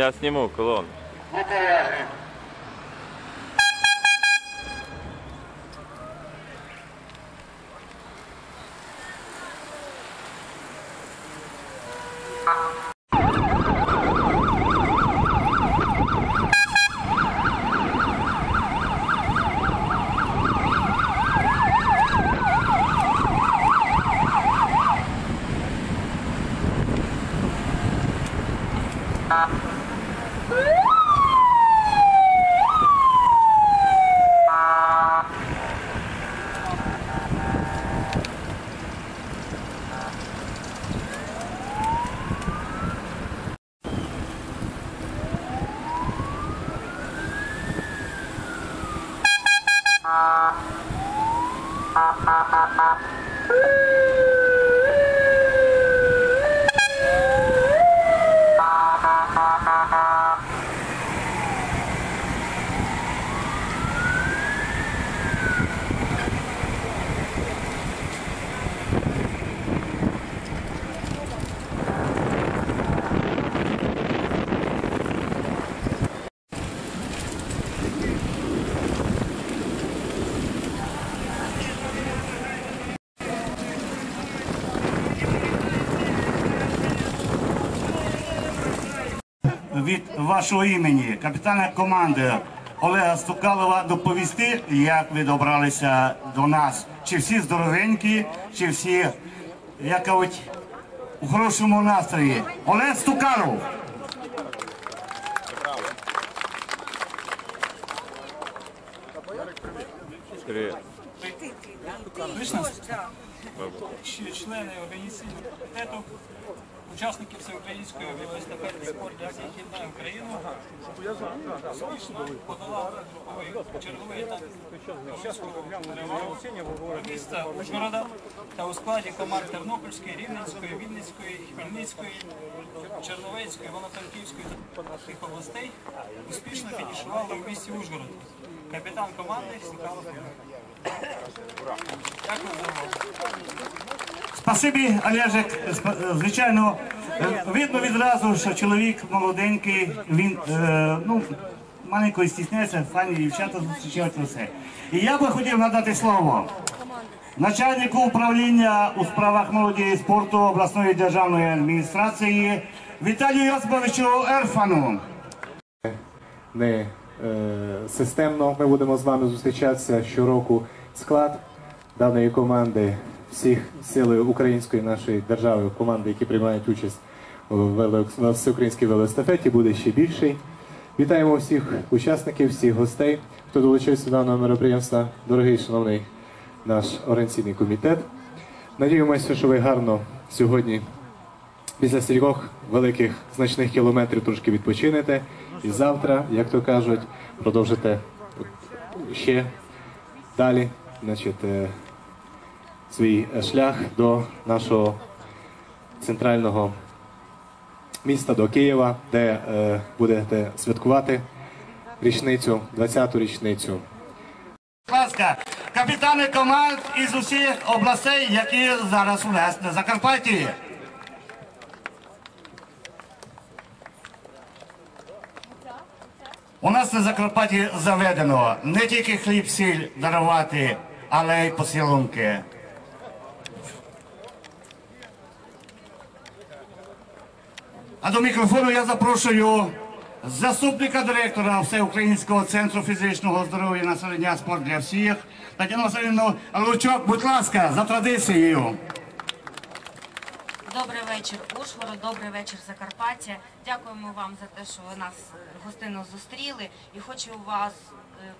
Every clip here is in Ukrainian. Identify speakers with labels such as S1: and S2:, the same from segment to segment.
S1: Я сниму колонну.
S2: Від вашого імені, капітана команди Олега Стукалова, доповісти, як ви добралися до нас. Чи всі здоровенькі, чи всі, як кажуть, у хорошому настрої. Олег Стукалов.
S3: Комітету, учасники всеукраїнської велоестафетної спорту акції «Хідна Україну» подолав груповий черговий етап перевороту міста Ужгорода та у складі команд Тернопільської, Рівненської, Вінницької, Хмельницької, Черновецької, Івано-Франківської та наших областей успішно фінішували у місті Ужгород. Капітан команди Сікалов. Дякую за увагу.
S2: Спасибі, Олежик. Сп- Звичайно, е, видно відразу, що чоловік молоденький, він е, ну, маленько стісняється, фані дівчата зустрічають усе. І я би хотів надати слово начальнику управління у справах молоді і спорту обласної державної адміністрації Віталію Йосиповичу Ерфану.
S4: не е, системно. Ми будемо з вами зустрічатися щороку. Склад даної команди, всіх сили української нашої держави, команди, які приймають участь в всеукраїнській велоестафеті, буде ще більший. Вітаємо всіх учасників, всіх гостей, хто долучився до даного мероприємства. Дорогий шановний наш організаційний комітет. Надіємося, що ви гарно сьогодні після стількох великих значних кілометрів трошки відпочинете. І завтра, як то кажуть, продовжите ще далі значить, е, свій е, шлях до нашого центрального міста, до Києва, де е, будете святкувати річницю, 20-ту річницю
S2: Будь ласка, капітани команд із усіх областей, які зараз у нас на Закарпатті. У нас на Закарпатті заведено не тільки хліб сіль дарувати, але й посілунки. А до мікрофону я запрошую заступника директора Всеукраїнського центру фізичного здоров'я населення спорт для всіх Тетяну Васильівну Лучок, будь ласка, за традицією.
S5: Добрий вечір, Ужгород, добрий вечір, Закарпаття. Дякуємо вам за те, що ви нас е, гостинно зустріли. І хочу вас е,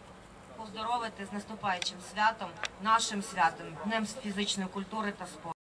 S5: поздоровити з наступаючим святом, нашим святом, Днем фізичної культури та спорту.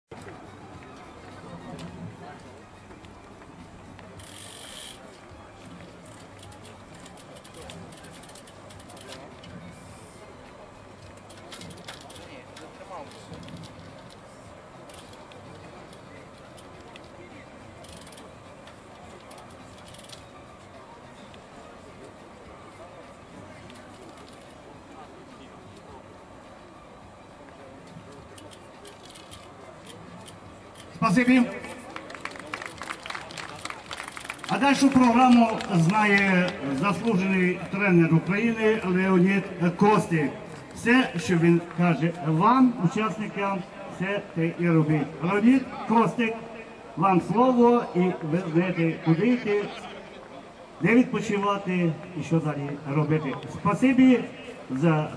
S2: Спасибі. А Подальшу програму знає заслужений тренер України Леонід Костик. Все, що він каже вам, учасникам, все те і робіть. Леонід Костик, вам слово і ви знаєте, куди йти, де відпочивати і що далі робити. Спасибі за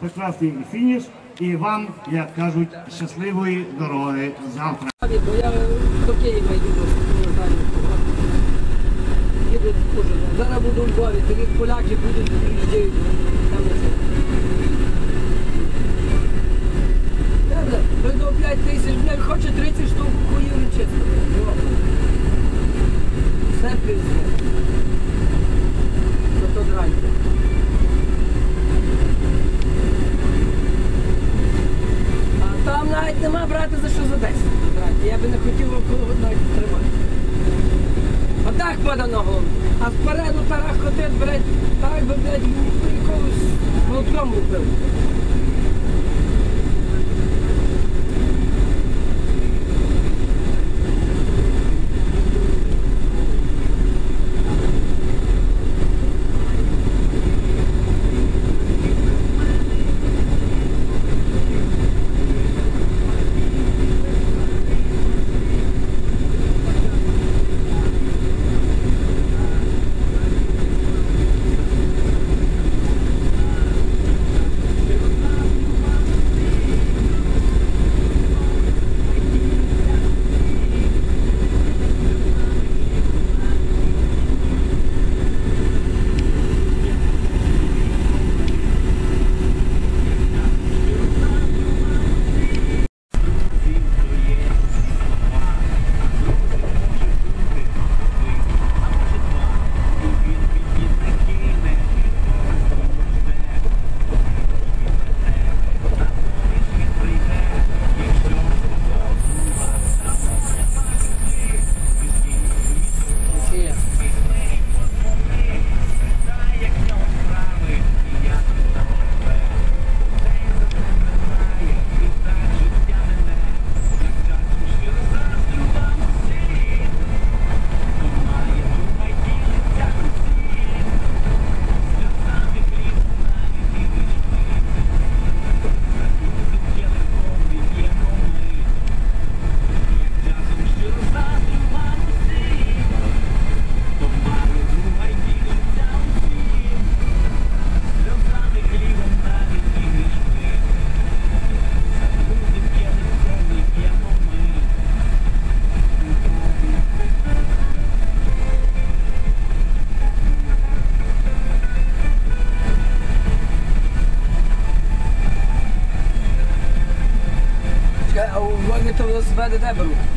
S2: прекрасний фініш і вам, як кажуть, щасливої дороги завтра.
S6: Я до Києва йду. Їду з Зараз буду у Львові, тоді поляки будуть. Добре, прийду 5 тисяч, блядь, хоче 30 штук хуїв чисто. Все пізно. Зато драйте. А там навіть нема брати за що за 10 брати. Я би не хотів около навіть тримати. Отак подано голову. А вперед у тарах котит, блядь, так би, блядь, якогось молотком лупив. Львові то велосипеди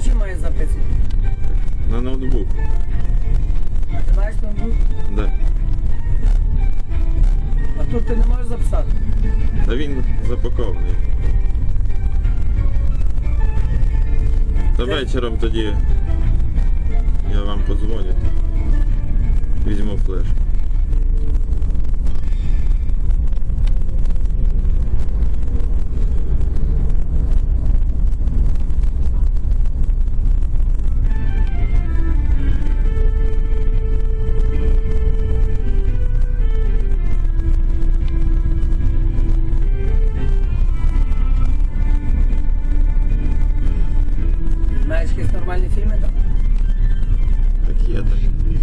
S7: На чим має записувати?
S8: На ноутбук.
S7: А ти маєш ноутбук?
S8: Да.
S7: А тут ти не можеш записати.
S8: Та він запакований. Та вечором тоді я вам позвоню. Візьму флешку.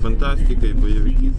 S8: Фантастика, і бойовики.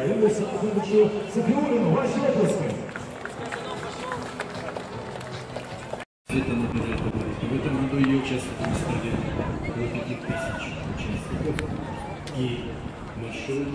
S9: України Галину Олександровичу Сафіуліну. Ваші обласки.
S10: В этом году, в этом году ее участвовали стали около 5 тысяч участников. И маршрут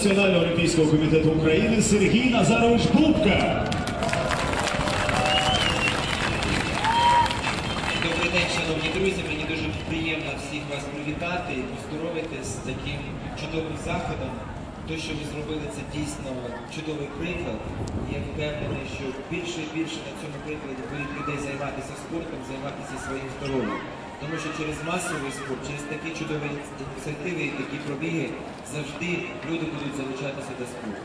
S8: Національного олімпійського комітету України Сергій Назарович Бубка.
S11: Добрий день, шановні друзі. Мені дуже приємно всіх вас привітати і поздоровити з таким чудовим заходом. Те, що ви зробили, це дійсно чудовий приклад. Я впевнений, що більше і більше на цьому прикладі будуть людей займатися спортом, займатися своїм здоров'ям. Тому що через масовий спорт, через такі чудові ініціативи і такі пробіги завжди люди будуть залучатися до спорту.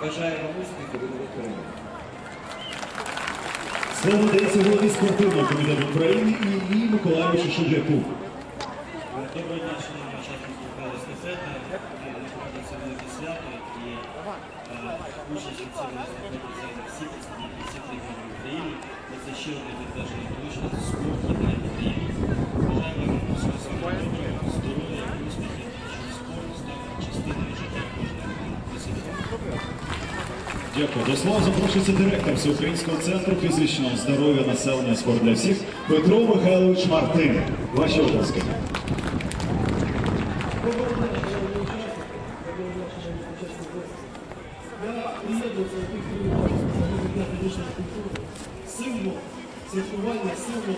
S11: Бажаю вам успіху, ви до перемоги.
S8: Слово дається голові спортивного комітету України Іллі Миколаївичу Шубляку.
S12: Доброго дня, шановні учасники естафети. Знаходиться велике свято і участь у цьому естафеті всі представники всіх регіонів України. Це ще одне підтвердження того,
S8: Дякую. До слова запрошується директор Всеукраїнського центру фізичного здоров'я населення спорт для всіх Петро Михайлович Мартин. Ваші обласки.
S13: Символ святкування, символ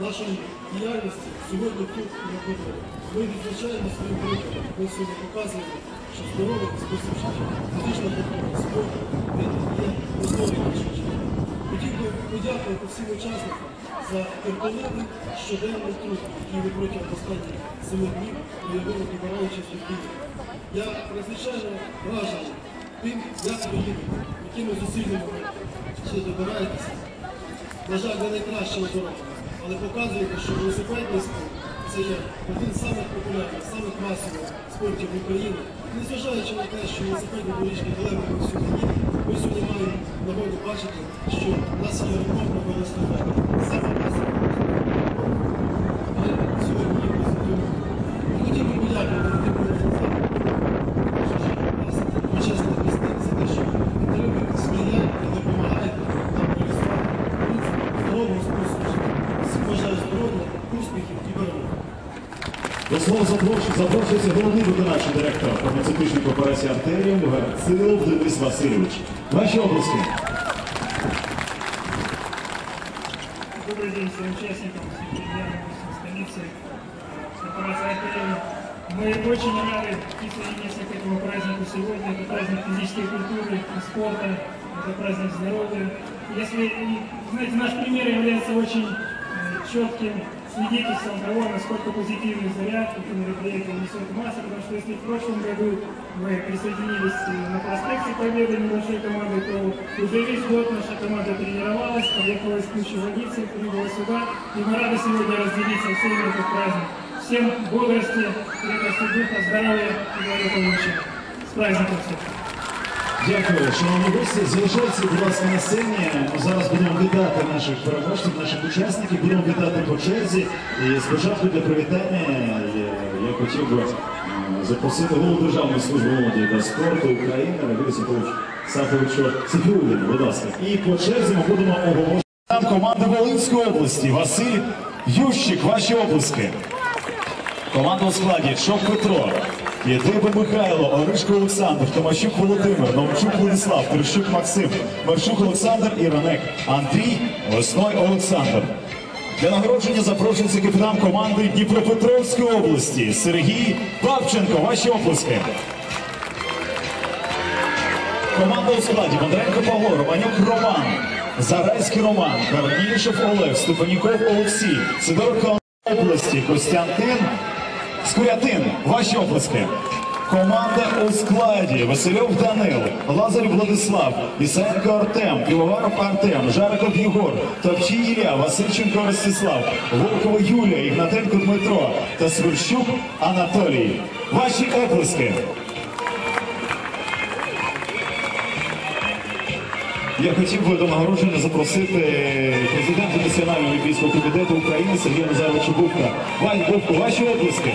S13: нашої діяльності сьогодні тут на Дніпро. Ми відзначаємо своїм прикладом. Ми сьогодні показуємо, що здоровий спосіб життя, фізична культура, спорт є основою нашого життя. Хотів би подякувати всім учасникам за терпеливий щоденний труд, який ви протягом останніх семи днів проявили, добираючись до Києва. Я надзвичайно вражений тим, як ви їдете, якими зусиллями ви ще добираєтеся. На жаль, ви найкращими дорогами, але показуєте, що велосипедний спорт це є один з самих популярних, самих масових спортів в Україні. Незважаючи на те, що велосипедні доріжки далеко не всюди є, ми сьогодні маємо нагоду бачити, що в нас є рекордна велосипед.
S8: До слова запрошується, запрошується головний виконавчий директор фармацевтичної корпорації Артеріум Гацилов Денис Васильович. Ваші обласки.
S14: Добрый день всем участникам, всем друзьям всем столицы. Корпорация «Артериум». Мы очень рады присоединиться к этому празднику сегодня. Это праздник физической культуры и спорта, это праздник здоровья. Если, и, знаете, наш пример является очень э, четким свидетельством того, насколько позитивный заряд это мероприятие несет масса, потому что если в прошлом году мы присоединились э, на проспекте Победы небольшой командой, то уже весь год наша команда тренировалась, поехала из кучи водицы, прибыла сюда, и мы рады сегодня разделить со всеми этот праздник. Всем бодрости, крепости духа, здоровья и благополучия. С праздником всех!
S8: Дякую, шановні гості. Залишайтеся, будь ласка, на сцені. Зараз будемо вітати наших переможців, наших учасників, будемо вітати по черзі. І спочатку для привітання я, хотів би е, запросити голову Державної служби молоді та спорту України Равілі Сафовича Сафовича Сафіуліна, будь ласка. І по черзі ми будемо оголошувати Там команди Волинської області. Василь Ющик, ваші обласки. Команда у складі Шов Петро, Єдиба Михайло, Оришко Олександр, Томащук Володимир, Новчук Владислав, Терещук Максим, Мершук Олександр і Ранек Андрій, Лесной Олександр. Для нагородження запрошується капітан команди Дніпропетровської області Сергій Бабченко. Ваші оплески. Команда у складі Бондаренко Павло, Романюк Роман, Зарайський Роман, Карнішев Олег, Степаніков Олексій, Сидорко області Костянтин Скурятин. Ваші оплески. Команда у складі Васильов Данил, Лазарь Владислав, Ісаєнко Артем, Півоваров Артем, Жариков Єгор, Топчій Ілля, Васильченко Ростислав, Волкова Юлія, Ігнатенко Дмитро та Свирщук Анатолій. Ваші оплески. Я хотів би до нагородження запросити президента Національного олімпійського комітету України Сергія Назаровича Бубка. Вань Бубко, ваші оплески.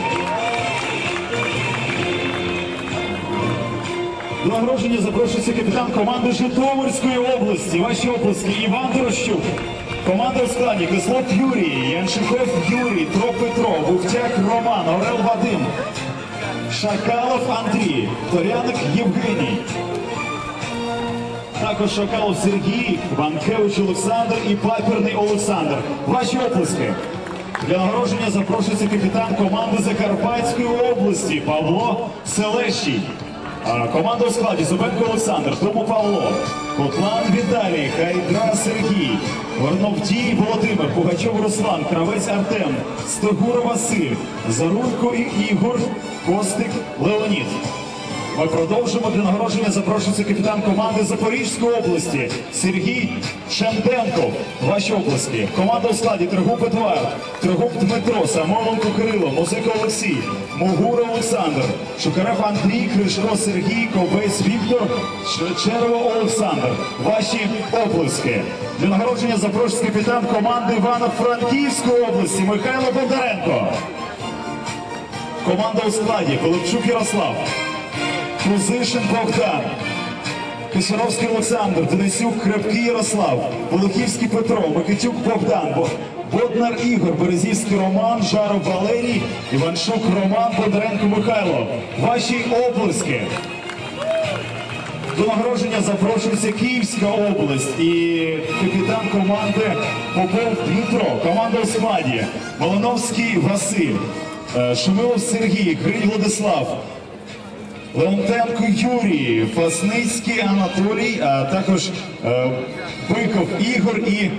S8: До нагородження запрошується капітан команди Житомирської області. Ваші області Іван Дорощук. Команда у складі Кислов Юрій, Яншиков Юрій, Троп Петро, Бухтяк Роман, Орел Вадим, Шакалов Андрій, Торяник Євгеній. Також Шакалов Сергій, Банкевич Олександр і Паперний Олександр. Ваші оплески. Для нагородження запрошується капітан команди Закарпатської області Павло Селещий. Команда у складі Зубенко Олександр, Тому Павло, Котлан Віталій, Хайдра Сергій, Горновдій Володимир, Пугачов Руслан, Кравець Артем, Стегур Василь, Зарулько і Ігор, Костик Леонід. Ми продовжимо для нагородження запрошується капітан команди Запорізької області Сергій Шанденков. Ваші області. Команда у складі Тригуб Едуард, Тригуб Дмитро, Самойленко Кирило, Музика Олексій, Могура Олександр, Шукарев Андрій, Кришко Сергій, Ковець Віктор, Шечерова Олександр. Ваші оплески. Для нагородження запрошується капітан команди Івано-Франківської області Михайло Бондаренко. Команда у складі Колобчук Ярослав. Кузишин Богдан, Кишаровський Олександр, Денисюк Крепкий Ярослав, Волохівський Петро, Микитюк Богдан, Боднар Ігор, Березівський Роман, Жаров Валерій, Іваншук Роман, Бондаренко Михайло. Ваші оплески. До нагородження запрошується Київська область і капітан команди Попов Дмитро. Команда у складі Малиновський Василь, е, Шумилов Сергій, Гриль Владислав, Леонтенко Юрій, Фасницький Анатолій, а також е, Биков Ігор і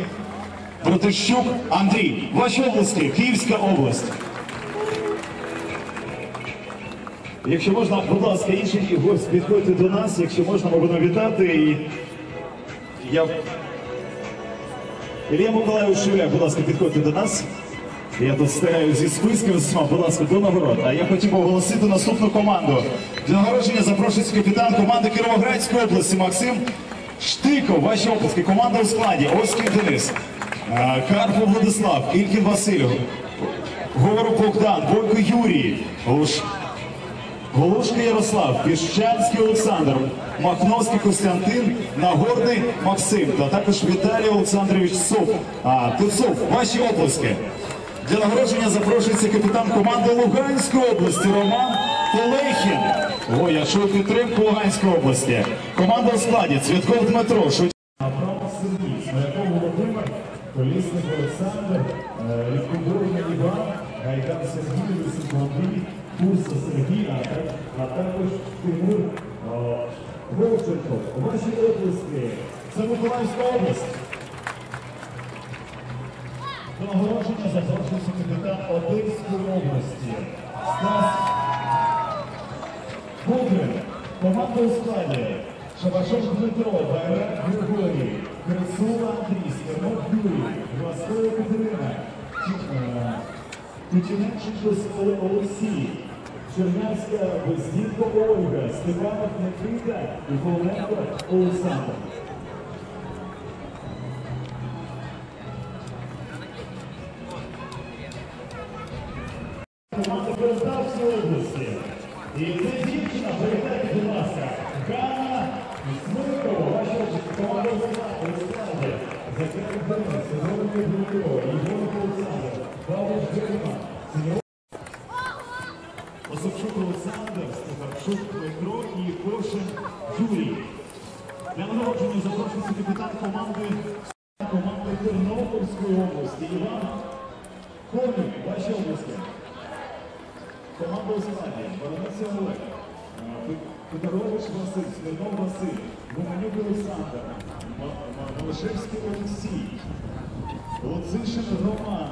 S8: Протищук Андрій. Ваші області, Київська область. Якщо можна, будь ласка, інші гості підходьте до нас, якщо можна, ми будемо вітати. І я... Ілля Миколаївич Шуляк, будь ласка, підходьте до нас. Я тут стираю зі списків будь ласка, до нагород. А я хотів би оголосити наступну команду. Для нагородження запрошується капітан команди Кіровоградської області Максим Штиков. Ваші оплески. Команда у складі. Оскін Денис, а, Карпов Владислав, Ількін Василь, Говоров Богдан, Бойко Юрій, Луш... Голушка Ярослав, Піщанський Олександр, Махновський Костянтин, Нагорний Максим та також Віталій Олександрович Сов. А, Тицов, ваші оплески. Для нагородження запрошується капітан команди Луганської області Роман Олехін. Ой, я чую підтримку Луганської області. Команда у складі Цвітков Дмитро, Шут... Абрамов Сергій, Смиряков Володимир, Колісник Олександр, Лікудорний Іван, Гайдан Сергій, Андрій, Курса Сергій, а також Тимур Вовченко. Ваші області. Це Миколаївська область. До нагородження запрошується капітан Одеської області. Стас у складі. Шабашов Дмитро, Байрак Григорій, Крисула Андрій, Смирнов Юрій, Гласкова Катерина, Тютюненченко Олексій, Чернявська Бездінко Ольга, Степанов Никита і Павленко Олександр. Команда Полтавської області. І це дівчина, привітайте, будь ласка, Ганна Смиркова, ваша команда у складі. Закрив Денис, Синьорний Дмитро, Ігор Олександр, Стефанчук Петро і Кошин Юрій. Для нагородження запрошується капітан команди команди Тернопільської області Іван Конюк, ваші області. Команда у складі. Баранець Олег, е, Федорович Василь, Смирнов Василь, Гуменюк Олександр, Ма- Ма- Малишевський Олексій, Луцишин Роман,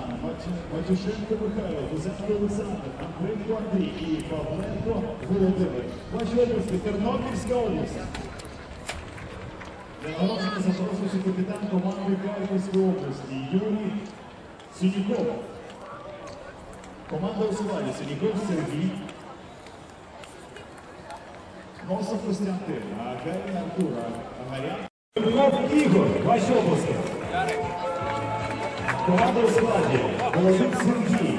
S8: Матюшенко Михайло, Кузенко Олександр, Андренко Андрій і Павленко Володимир. Ваші області, Тернопільська область. Для нагородження запрошується капітан команди Харківської області Юрій Синіков. Команда у складі Синіков Сергій. Носов Костянтин, Агарін Артур, Агарян. Львов Ігор, ваші області. Команда у складі Володимир Сергій,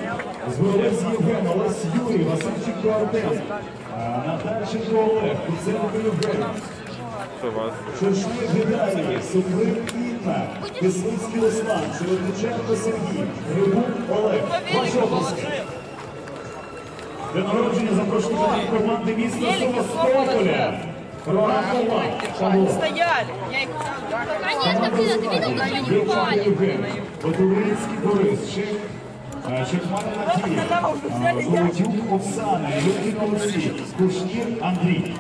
S8: Збройовець Євген, Олесь Юрій, Васильченко Артем, Натальченко Олег, Куценко Євген. Шершник Геннадій, Сухрим Інна, Кислицький Руслан, Широтиченко Сергій, Грибук Олег. Ваші обласки. Для народження запрошую до команди міста Севастополя. Рогатова Павло.
S6: Стояли.
S8: Гречан Євген, Батуринський Борис, Чех, а, Чехман Надія, а, Золотюк Оксана, Юрій Олексій, Кушнір Андрій.